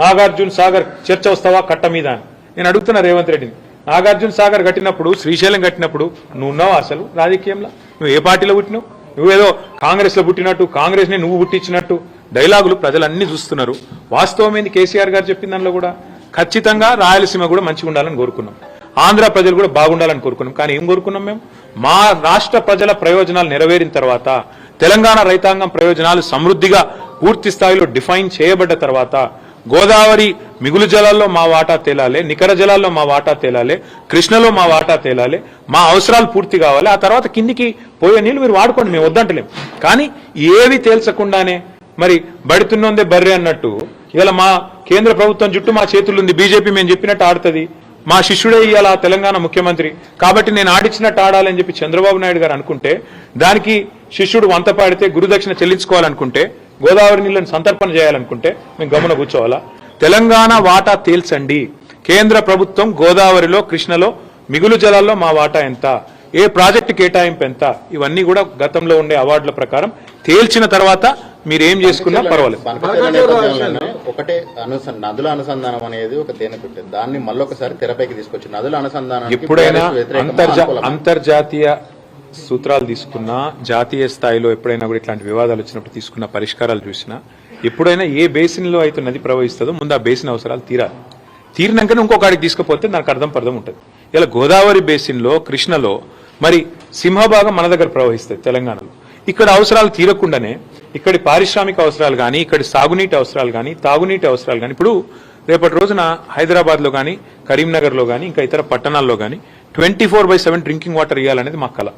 నాగార్జున సాగర్ చర్చ వస్తావా? కట్ట మీద నేను అడుగుతున్నా రేవంత్ రెడ్డిని. నాగార్జున సాగర్ కట్టినప్పుడు శ్రీశైలం కట్టినప్పుడు నువ్వు ఉన్నావు అసలు రాజకీయంలో? నువ్వు ఏ పార్టీలో పుట్టినావు? నువ్వేదో కాంగ్రెస్లో పుట్టినట్టు కాంగ్రెస్ని నువ్వు పుట్టించినట్టు డైలాగులు ప్రజలన్నీ చూస్తున్నారు. వాస్తవం ఏంది? కేసీఆర్ గారు చెప్పిన దానిలో కూడా. ఖచ్చితంగా రాయలసీమ కూడా మంచిగా ఉండాలని కోరుకున్నాం. ఆంధ్ర ప్రజలు కూడా బాగుండాలని కోరుకున్నాం. కానీ ఏం కోరుకున్నాం మేము? మా రాష్ట్ర ప్రజల ప్రయోజనాలు నెరవేరిన తర్వాత తెలంగాణ రైతాంగం ప్రయోజనాలు సమృద్ధిగా పూర్తి స్థాయిలో డిఫైన్ చేయబడ్డ తర్వాత గోదావరి మిగులు జలాల్లో మా వాటా తేలాలే నికర జలాల్లో మా వాటా తేలాలే కృష్ణలో మా వాటా తేలాలే మా అవసరాలు పూర్తి కావాలి ఆ తర్వాత కిందికి పోయే నీళ్ళు మీరు వాడుకోండి మేము వద్దంటలేం. కానీ ఏవి తేల్చకుండానే మరి బడుతున్నోందే బర్రె అన్నట్టు ఇవాళ మా కేంద్ర ప్రభుత్వం చుట్టూ మా చేతులుంది బీజేపీ మేము చెప్పినట్టు ఆడుతుంది. మా శిష్యుడే ఇవాళ తెలంగాణ ముఖ్యమంత్రి. కాబట్టి నేను ఆడిచ్చినట్టు ఆడాలని చెప్పి చంద్రబాబు నాయుడు గారు అనుకుంటే దానికి శిష్యుడు వంత పాడితే గురుదక్షిణ చెల్లించుకోవాలనుకుంటే గోదావరి నీళ్ళని సంతర్పణ చేయాలనుకుంటే మేము గమన కూర్చోవాలా? తెలంగాణ వాటా తేల్చండి. కేంద్ర ప్రభుత్వం గోదావరిలో కృష్ణలో మిగులు జలాల్లో మా వాటా ఎంత? ఏ ప్రాజెక్టు కేటాయింపు ఎంత? ఇవన్నీ కూడా గతంలో ఉండే అవార్డుల ప్రకారం తేల్చిన తర్వాత మీరు ఏం చేసుకున్నా పర్వాలేదు. ఒకటే అనుస నదుల అనుసంధానం అనేది ఒక తేనె పెట్టింది. దాన్ని మళ్ళొకసారి తెరపైకి తీసుకొచ్చి నదుల అనుసంధానం ఎప్పుడైనా అంతర్జా అంతర్జాతీయ సూత్రాలు తీసుకున్నా జాతీయ స్థాయిలో ఎప్పుడైనా కూడా ఇట్లాంటి వివాదాలు వచ్చినప్పుడు తీసుకున్న పరిష్కారాలు చూసినా ఎప్పుడైనా ఏ బేసిన్లో అయితే నది ప్రవహిస్తుందో ముందు ఆ బేసిన్ అవసరాలు తీరాలి. తీరినాకనే ఇంకొకడికి తీసుకుపోతే నాకు అర్థం పర్థం ఉంటుంది. ఇలా గోదావరి బేసిన్లో కృష్ణలో మరి సింహభాగం మన దగ్గర ప్రవహిస్తుంది తెలంగాణలో. ఇక్కడ అవసరాలు తీరకుండానే ఇక్కడి పారిశ్రామిక అవసరాలు కానీ ఇక్కడి సాగునీటి అవసరాలు కానీ తాగునీటి అవసరాలు కానీ ఇప్పుడు రేపటి రోజున హైదరాబాద్లో కానీ కరీంనగర్లో కానీ ఇంకా ఇతర పట్టణాల్లో కానీ twenty four by seven drinking water ఇవ్వాలనేది మా కళ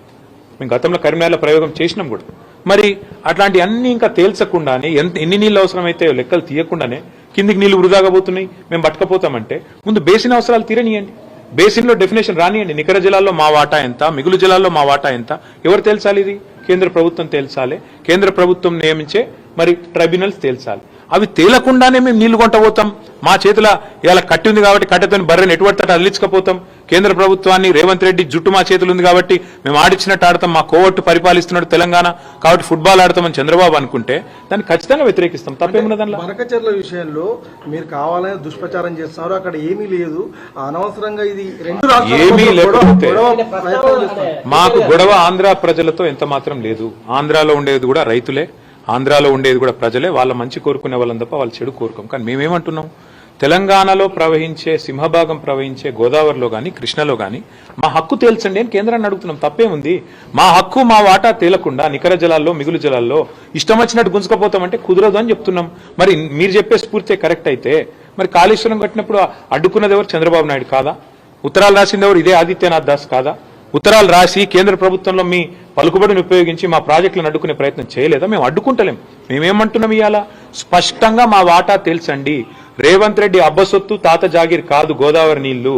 మేము గతంలో కరీంనగర్లో ప్రయోగం చేసినాం కూడా. మరి అట్లాంటి అన్ని ఇంకా తేల్చకుండానే ఎంత ఎన్ని నీళ్ళు అవసరమైతే లెక్కలు తీయకుండానే కిందికి నీళ్ళు వృధాగా పోతున్నాయి మేము పట్టుకపోతామంటే ముందు బేసిన్ అవసరాలు తీరనియండి. బేసిన్లో డెఫినేషన్ రానియండి. నికర జలాల్లో మా వాటా ఎంత మిగులు జలాల్లో మా వాటా ఎంత ఎవరు తేల్చాలి ఇది? కేంద్ర ప్రభుత్వం తేల్చాలి. కేంద్ర ప్రభుత్వం నియమించే మరి ట్రైబ్యునల్స్ తేల్చాలి. అవి తేలకుండానే మేము నీళ్ళు కొంటపోతాం మా చేతుల ఇలా కట్టి ఉంది కాబట్టి కట్టెతోని బర్రెని ఎటువంటి తట అదిలించకపోతాం కేంద్ర ప్రభుత్వాన్ని రేవంత్ రెడ్డి జుట్టు మా చేతులు ఉంది కాబట్టి మేము ఆడిచ్చినట్టు ఆడతాం. మా కోవట్టు పరిపాలిస్తున్నాడు తెలంగాణ. కాబట్టి ఫుట్బాల్ ఆడతామని చంద్రబాబు అనుకుంటే దాన్ని ఖచ్చితంగా వ్యతిరేకిస్తాం. తప్పేమున్నది దానిలో? బనకచర్ల విషయంలో మీరు కావాలని దుష్ప్రచారం చేస్తున్నారు. అక్కడ ఏమీ లేదు. అనవసరంగా ఇది రెండు ఏమీ లేకపోతే. మాకు గొడవ ఆంధ్ర ప్రజలతో ఎంత మాత్రం లేదు. ఆంధ్రాలో ఉండేది కూడా రైతులే. ఆంధ్రాలో ఉండేది కూడా ప్రజలే వాళ్ళ మంచి కోరుకునే వాళ్ళని తప్ప వాళ్ళు చెడు కోరుకోం. కానీ మేమేమంటున్నాం? తెలంగాణలో ప్రవహించే సింహభాగం ప్రవహించే గోదావరిలో కానీ కృష్ణలో కానీ మా హక్కు తేల్చండి అని కేంద్రాన్ని అడుగుతున్నాం. తప్పేముంది? మా హక్కు మా వాటా తేలకుండా నికర జలాల్లో మిగులు జలాల్లో ఇష్టం వచ్చినట్టు గుంజుకపోతామంటే కుదరదు అని చెప్తున్నాం. మరి మీరు చెప్పే స్ఫూర్తి కరెక్ట్ అయితే మరి కాళేశ్వరం కట్టినప్పుడు అడ్డుకున్నది ఎవరు? చంద్రబాబు నాయుడు కాదా? ఉత్తరాలు రాసింది ఎవరు? ఇదే ఆదిత్యనాథ్ దాస్ కాదా? ఉత్తరాలు రాసి కేంద్ర ప్రభుత్వంలో మీ పలుకుబడిని ఉపయోగించి మా ప్రాజెక్టులను అడ్డుకునే ప్రయత్నం చేయలేదా? మేము అడ్డుకుంటలేం. మేమేమంటున్నాం ఇవాళ స్పష్టంగా మా వాటా తెలుసండి. రేవంత్ రెడ్డి అబ్బసొత్తు తాత జాగీర్ కాదు గోదావరి నీళ్ళు.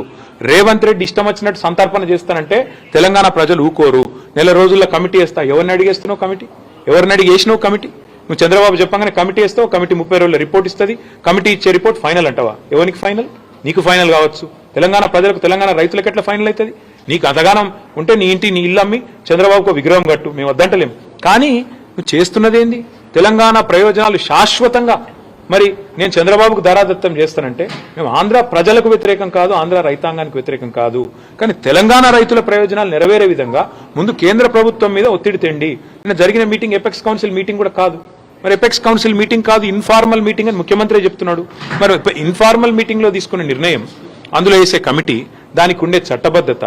రేవంత్ రెడ్డి ఇష్టం వచ్చినట్టు సంతర్పణ చేస్తానంటే తెలంగాణ ప్రజలు ఊకోరు. నెల రోజుల్లో కమిటీ వేస్తా. ఎవరిని అడిగేస్తున్నావు కమిటీ? ఎవరిని అడిగేసినావు కమిటీ? నువ్వు చంద్రబాబు చెప్పగానే కమిటీ వేస్తావు కమిటీ ముప్పై రోజుల రిపోర్ట్ ఇస్తుంది. కమిటీ ఇచ్చే రిపోర్ట్ ఫైనల్ అంటావా? ఎవరికి ఫైనల్? నీకు ఫైనల్ కావచ్చు. తెలంగాణ ప్రజలకు తెలంగాణ రైతులకు ఎట్లా ఫైనల్ అవుతుంది? నీకు అంతగానం ఉంటే నీ ఇంటి నీ ఇల్లు అమ్మి చంద్రబాబుకు విగ్రహం కట్టు మేము వద్దంటలేం. కానీ నువ్వు చేస్తున్నదేంది? తెలంగాణ ప్రయోజనాలు శాశ్వతంగా. మరి నేను చంద్రబాబుకు ధరాదత్తం చేస్తానంటే మేము ఆంధ్ర ప్రజలకు వ్యతిరేకం కాదు ఆంధ్ర రైతాంగానికి వ్యతిరేకం కాదు. కానీ తెలంగాణ రైతుల ప్రయోజనాలు నెరవేరే విధంగా ముందు కేంద్ర ప్రభుత్వం మీద ఒత్తిడి తెండి. నిన్న జరిగిన మీటింగ్ ఎపెక్స్ కౌన్సిల్ మీటింగ్ కూడా కాదు. మరి ఎపెక్స్ కౌన్సిల్ మీటింగ్ కాదు ఇన్ఫార్మల్ మీటింగ్ అని ముఖ్యమంత్రి చెప్తున్నాడు. మరి ఇన్ఫార్మల్ మీటింగ్లో తీసుకున్న నిర్ణయం అందులో వేసే కమిటీ దానికి ఉండే చట్టబద్ధత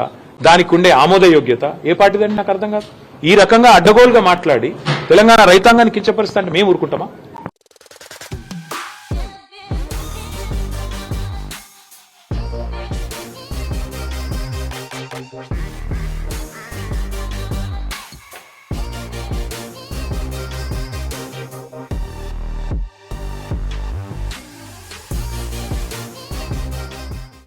దానికి ఉండే ఆమోదయోగ్యత ఏ పార్టీదండి నాకు అర్థం కాదు? ఈ రకంగా అడ్డగోలుగా మాట్లాడి తెలంగాణ రైతాంగాన్ని కించపరుస్తా అంటే మేము ఊరుకుంటామా?